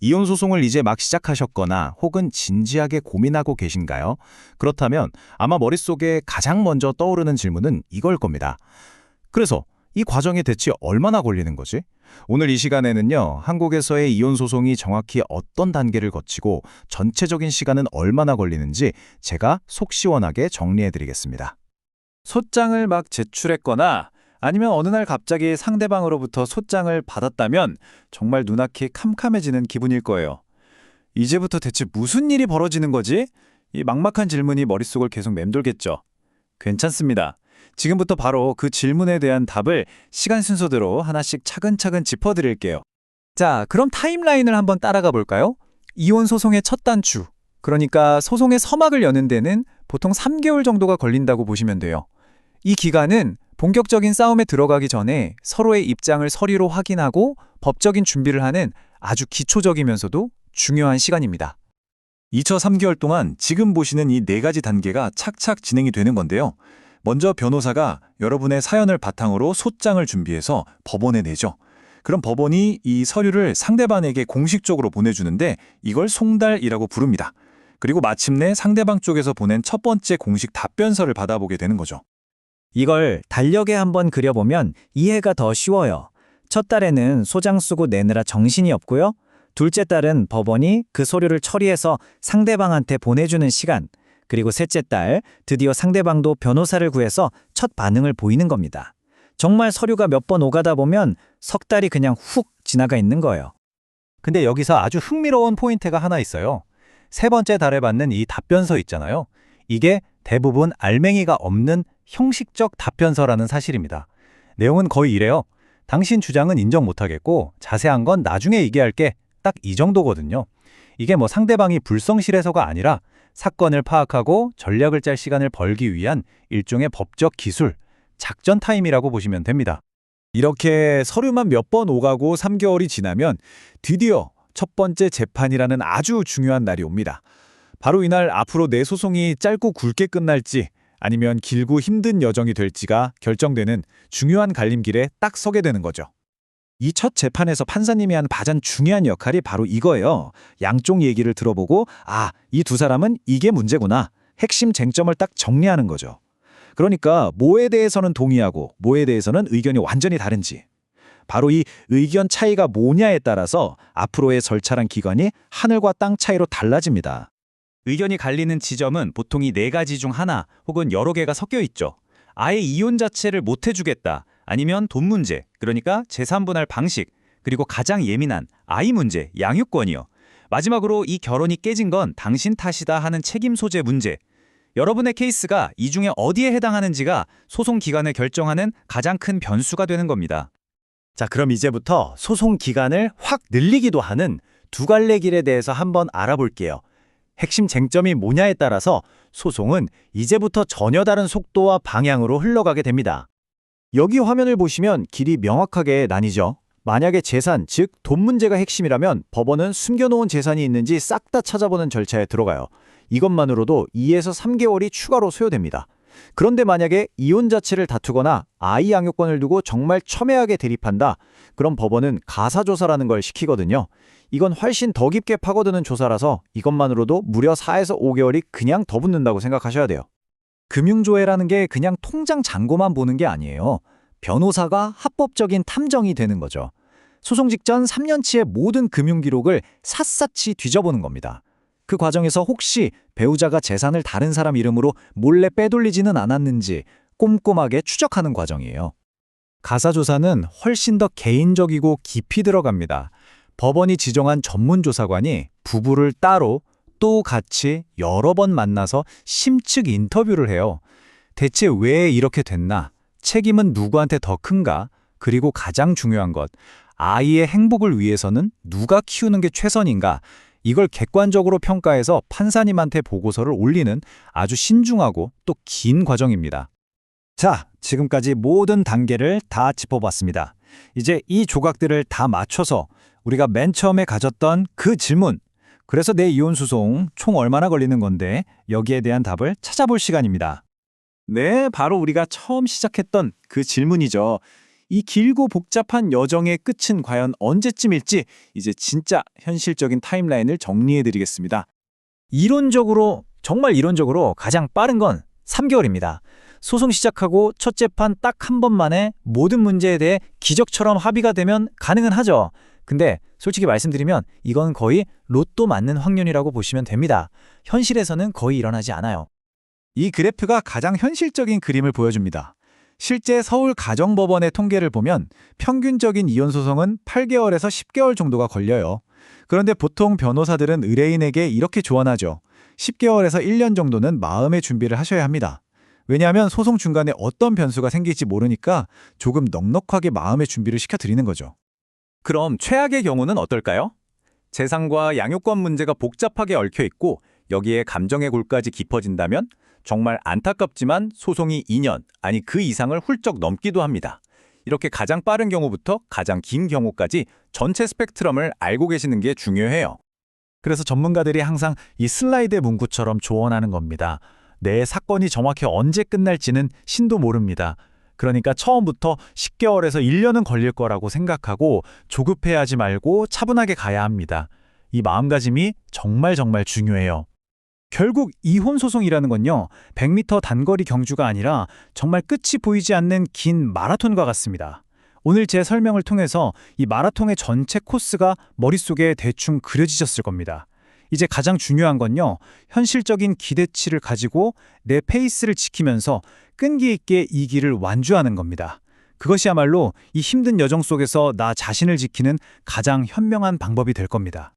이혼 소송을 이제 막 시작하셨거나 혹은 진지하게 고민하고 계신가요? 그렇다면 아마 머릿속에 가장 먼저 떠오르는 질문은 이걸 겁니다. 그래서 이 과정이 대체 얼마나 걸리는 거지? 오늘 이 시간에는요, 한국에서의 이혼 소송이 정확히 어떤 단계를 거치고 전체적인 시간은 얼마나 걸리는지 제가 속 시원하게 정리해 드리겠습니다. 소장을 막 제출했거나 아니면 어느 날 갑자기 상대방으로부터 소장을 받았다면 정말 눈앞이 캄캄해지는 기분일 거예요. 이제부터 대체 무슨 일이 벌어지는 거지? 이 막막한 질문이 머릿속을 계속 맴돌겠죠. 괜찮습니다. 지금부터 바로 그 질문에 대한 답을 시간 순서대로 하나씩 차근차근 짚어드릴게요. 자, 그럼 타임라인을 한번 따라가 볼까요? 이혼 소송의 첫 단추, 그러니까 소송의 서막을 여는 데는 보통 3개월 정도가 걸린다고 보시면 돼요. 이 기간은 본격적인 싸움에 들어가기 전에 서로의 입장을 서류로 확인하고 법적인 준비를 하는 아주 기초적이면서도 중요한 시간입니다. 2차 3개월 동안 지금 보시는 이 네 가지 단계가 착착 진행이 되는 건데요. 먼저 변호사가 여러분의 사연을 바탕으로 소장을 준비해서 법원에 내죠. 그럼 법원이 이 서류를 상대방에게 공식적으로 보내주는데 이걸 송달이라고 부릅니다. 그리고 마침내 상대방 쪽에서 보낸 첫 번째 공식 답변서를 받아보게 되는 거죠. 이걸 달력에 한번 그려보면 이해가 더 쉬워요. 첫 달에는 소장 쓰고 내느라 정신이 없고요. 둘째 달은 법원이 그 서류를 처리해서 상대방한테 보내주는 시간. 그리고 셋째 달 드디어 상대방도 변호사를 구해서 첫 반응을 보이는 겁니다. 정말 서류가 몇 번 오가다 보면 석 달이 그냥 훅 지나가 있는 거예요. 근데 여기서 아주 흥미로운 포인트가 하나 있어요. 세 번째 달에 받는 이 답변서 있잖아요. 이게 대부분 알맹이가 없는 형식적 답변서라는 사실입니다. 내용은 거의 이래요. 당신 주장은 인정 못하겠고 자세한 건 나중에 얘기할게. 딱 이 정도거든요. 이게 뭐 상대방이 불성실해서가 아니라 사건을 파악하고 전략을 짤 시간을 벌기 위한 일종의 법적 기술, 작전 타임이라고 보시면 됩니다. 이렇게 서류만 몇 번 오가고 3개월이 지나면 드디어 첫 번째 재판이라는 아주 중요한 날이 옵니다. 바로 이날 앞으로 내 소송이 짧고 굵게 끝날지 아니면 길고 힘든 여정이 될지가 결정되는 중요한 갈림길에 딱 서게 되는 거죠. 이 첫 재판에서 판사님이 한 가장 중요한 역할이 바로 이거예요. 양쪽 얘기를 들어보고 아, 이 두 사람은 이게 문제구나. 핵심 쟁점을 딱 정리하는 거죠. 그러니까 뭐에 대해서는 동의하고 뭐에 대해서는 의견이 완전히 다른지. 바로 이 의견 차이가 뭐냐에 따라서 앞으로의 절차란 기관이 하늘과 땅 차이로 달라집니다. 의견이 갈리는 지점은 보통 이 네 가지 중 하나 혹은 여러 개가 섞여 있죠. 아예 이혼 자체를 못 해주겠다. 아니면 돈 문제, 그러니까 재산 분할 방식, 그리고 가장 예민한 아이 문제, 양육권이요. 마지막으로 이 결혼이 깨진 건 당신 탓이다 하는 책임 소재 문제. 여러분의 케이스가 이 중에 어디에 해당하는지가 소송 기간을 결정하는 가장 큰 변수가 되는 겁니다. 자, 그럼 이제부터 소송 기간을 확 늘리기도 하는 두 갈래 길에 대해서 한번 알아볼게요. 핵심 쟁점이 뭐냐에 따라서 소송은 이제부터 전혀 다른 속도와 방향으로 흘러가게 됩니다. 여기 화면을 보시면 길이 명확하게 나뉘죠. 만약에 재산, 즉 돈 문제가 핵심이라면 법원은 숨겨놓은 재산이 있는지 싹 다 찾아보는 절차에 들어가요. 이것만으로도 2에서 3개월이 추가로 소요됩니다. 그런데 만약에 이혼 자체를 다투거나 아이 양육권을 두고 정말 첨예하게 대립한다. 그럼 법원은 가사조사라는 걸 시키거든요. 이건 훨씬 더 깊게 파고드는 조사라서 이것만으로도 무려 4에서 5개월이 그냥 더 붙는다고 생각하셔야 돼요. 금융조회라는 게 그냥 통장 잔고만 보는 게 아니에요. 변호사가 합법적인 탐정이 되는 거죠. 소송 직전 3년치의 모든 금융 기록을 샅샅이 뒤져보는 겁니다. 그 과정에서 혹시 배우자가 재산을 다른 사람 이름으로 몰래 빼돌리지는 않았는지 꼼꼼하게 추적하는 과정이에요. 가사 조사는 훨씬 더 개인적이고 깊이 들어갑니다. 법원이 지정한 전문 조사관이 부부를 따로 또 같이 여러 번 만나서 심층 인터뷰를 해요. 대체 왜 이렇게 됐나? 책임은 누구한테 더 큰가? 그리고 가장 중요한 것, 아이의 행복을 위해서는 누가 키우는 게 최선인가? 이걸 객관적으로 평가해서 판사님한테 보고서를 올리는 아주 신중하고 또 긴 과정입니다. 자, 지금까지 모든 단계를 다 짚어봤습니다. 이제 이 조각들을 다 맞춰서 우리가 맨 처음에 가졌던 그 질문, 그래서 내 이혼 소송 총 얼마나 걸리는 건데 여기에 대한 답을 찾아볼 시간입니다. 네, 바로 우리가 처음 시작했던 그 질문이죠. 이 길고 복잡한 여정의 끝은 과연 언제쯤일지 이제 진짜 현실적인 타임라인을 정리해 드리겠습니다. 이론적으로 정말 이론적으로 가장 빠른 건 3개월입니다. 소송 시작하고 첫 재판 딱 한 번 만에 모든 문제에 대해 기적처럼 합의가 되면 가능은 하죠. 근데 솔직히 말씀드리면 이건 거의 로또 맞는 확률이라고 보시면 됩니다. 현실에서는 거의 일어나지 않아요. 이 그래프가 가장 현실적인 그림을 보여줍니다. 실제 서울 가정법원의 통계를 보면 평균적인 이혼 소송은 8개월에서 10개월 정도가 걸려요. 그런데 보통 변호사들은 의뢰인에게 이렇게 조언하죠. 10개월에서 1년 정도는 마음의 준비를 하셔야 합니다. 왜냐하면 소송 중간에 어떤 변수가 생길지 모르니까 조금 넉넉하게 마음의 준비를 시켜드리는 거죠. 그럼 최악의 경우는 어떨까요? 재산과 양육권 문제가 복잡하게 얽혀 있고 여기에 감정의 골까지 깊어진다면 정말 안타깝지만 소송이 2년, 아니 그 이상을 훌쩍 넘기도 합니다. 이렇게 가장 빠른 경우부터 가장 긴 경우까지 전체 스펙트럼을 알고 계시는 게 중요해요. 그래서 전문가들이 항상 이 슬라이드 문구처럼 조언하는 겁니다. 내 사건이 정확히 언제 끝날지는 신도 모릅니다. 그러니까 처음부터 10개월에서 1년은 걸릴 거라고 생각하고 조급해하지 말고 차분하게 가야 합니다. 이 마음가짐이 정말 정말 중요해요. 결국 이혼 소송이라는 건요. 100m 단거리 경주가 아니라 정말 끝이 보이지 않는 긴 마라톤과 같습니다. 오늘 제 설명을 통해서 이 마라톤의 전체 코스가 머릿속에 대충 그려지셨을 겁니다. 이제 가장 중요한 건요. 현실적인 기대치를 가지고 내 페이스를 지키면서 끈기 있게 이 길을 완주하는 겁니다. 그것이야말로 이 힘든 여정 속에서 나 자신을 지키는 가장 현명한 방법이 될 겁니다.